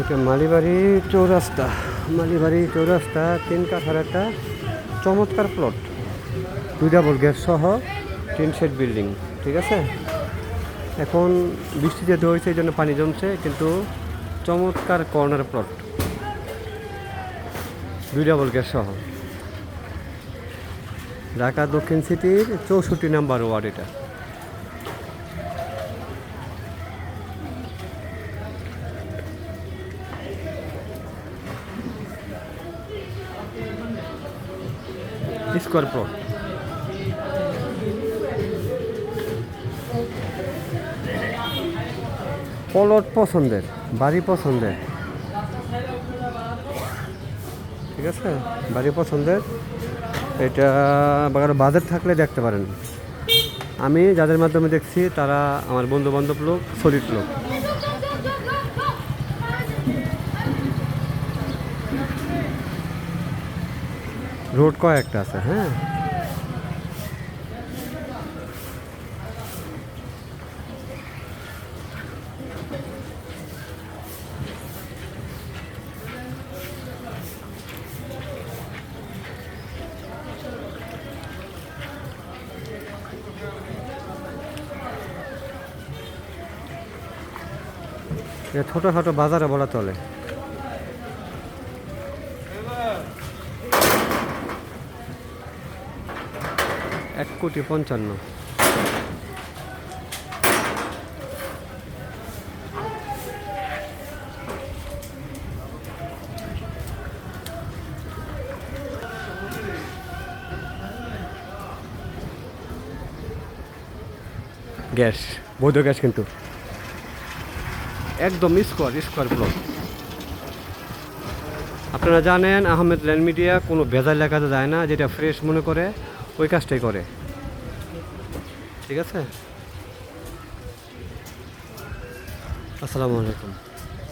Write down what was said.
এটা মালিবাড়ি চৌরাস্তা। মালিবাড়ি চৌরাস্তা, তিন কাঠার একটা চমৎকার প্লট দুই ডাবল গ্যাস সহ তিন সেট বিল্ডিং ঠিক আছে? এখন বৃষ্টি যেতে হয়েছে, এই জন্য পানি জমছে, কিন্তু চমৎকার কর্নার প্লট দুই ডাবল গ্যাস সহ। ঢাকা দক্ষিণ সিটির চৌষট্টি নাম্বার ওয়ার্ড এটা। Square plot. পছন্দের, বাড়ি পছন্দের। ঠিক আছে? বাড়ি পছন্দের। এটা বাজেট থাকলে দেখতে পারেন। আমি যাদের মাধ্যমে দেখছি, তারা আমার বন্ধু বান্ধব লোক সলিড লোক। রোড কয়েকটা আছে হ্যাঁ। এটা ছোটোখাটো বাজারে বলা চলে। এক কোটি পঞ্চান্ন। গ্যাস, বৈধ গ্যাস কিন্তু। একদম স্কোয়ার স্কোয়ার ব্লক। আপনারা জানেন আহমেদ ল্যান্ড মিডিয়া কোনো ভেজাল লেখাতে যায় না, যেটা ফ্রেশ মনে করে। ওই কাজটাই করে। ঠিক আছে? আসসালামু আলাইকুম।